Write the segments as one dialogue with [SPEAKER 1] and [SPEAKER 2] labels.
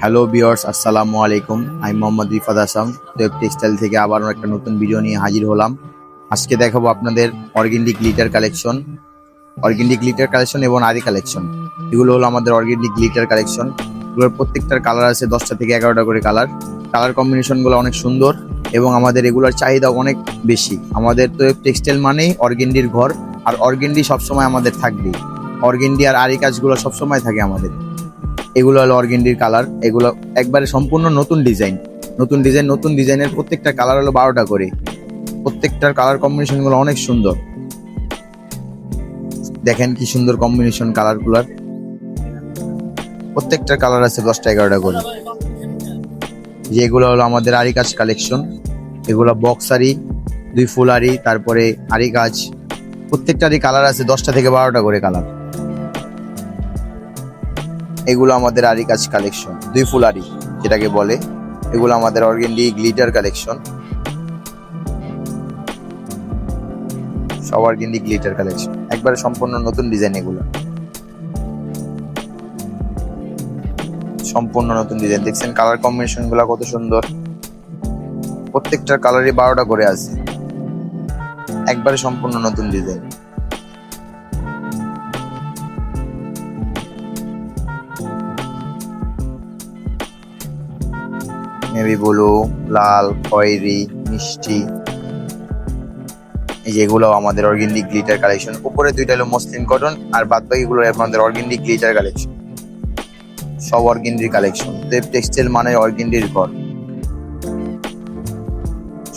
[SPEAKER 1] Hello বিয়ার্স আসসালামু আলাইকুম আমি মোহাম্মদ রিফাদ আসাম ওয়েব টেক্সটাইল থেকে আবারও একটা নতুন ভিডিও নিয়ে হাজির হলাম। আজকে দেখাবো আপনাদের অর্গেন্ডিক লিটার কালেকশন অর্গেন্ডিক লিটার কালেকশন এবং আদি কালেকশন এগুলো হলো আমাদের অর্গেন্ডিক লিটার কালেকশন এগুলোর প্রত্যেকটার কালার আছে দশটা থেকে এগারোটা করে কালার কালার কম্বিনেশনগুলো অনেক সুন্দর এবং আমাদের এগুলোর চাহিদা অনেক বেশি। আমাদের তো টেক্সটাইল মানেই অর্গেন্ডির ঘর, আর অর্গেন্ডি সবসময় আমাদের থাকবেই। অর্গেন্ডি আর আরি কাজগুলো সবসময় থাকে আমাদের। এগুলো হলো অর্গেন্ডির কালার, এগুলো একবারে সম্পূর্ণ নতুন ডিজাইন। নতুন ডিজাইন, নতুন ডিজাইনের প্রত্যেকটা কালার হলো বারোটা করে। প্রত্যেকটার কালার কম্বিনেশনগুলো অনেক সুন্দর। দেখেন কি সুন্দর কম্বিনেশন কালারগুলার প্রত্যেকটার কালার আছে দশটা, এগারোটা করে। যেগুলো হলো আমাদের আরি কাজ কালেকশন। এগুলো বক্স আরি, দুই ফুল আরি, তারপরে আরি কাজ প্রত্যেকটারই কালার আছে দশটা থেকে বারোটা করে কালার। এগুলো আমাদের আরি কাজ কালেকশন দুই ফুল আরি, যেটাকে বলে। এগুলো আমাদের অর্গেন্ডি গ্লিটার কালেকশন সব অর্গেন্ডি গ্লিটার কালেকশন একবারে সম্পূর্ণ নতুন ডিজাইন এগুলো। সম্পূর্ণ নতুন ডিজাইন দেখছেন কালার কম্বিনেশনগুলা কত সুন্দর। প্রত্যেকটার কালারই বারোটা করে আছে। একবারে সম্পূর্ণ নতুন ডিজাইন নেভি ব্লু লাল, খয়েরি, মিষ্টি, এই যেগুলো আমাদের অর্গেনিক গ্লিটার কালেকশন। উপরে দুইটা হলো মসলিন কটন, আর বাদ বাকিগুলো আমাদের অর্গেনিক গ্লিটার কালেকশন। সব অর্গেন্ডির কালেকশন। দেব টেক্সটাইল মানে অর্গেন্ডির ঘর।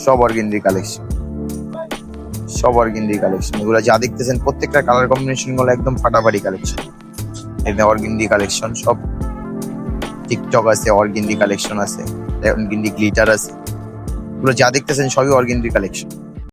[SPEAKER 1] সব অর্গেন্ডির কালেকশন। সব অর্গেন্ডির কালেকশন। এগুলো যা দেখতেছেন, প্রত্যেকটা কালার কম্বিনেশনগুলো একদম ফাটাফাটি কালেকশন। এখানে অর্গেন্ডি কালেকশন। সব টিকটক আছে অর্গেন্ডি কালেকশন আছে। অর্গেন্ডি গ্লিটার আছে যা দেখতেছেন সবই অর্গেন্ডি কালেকশন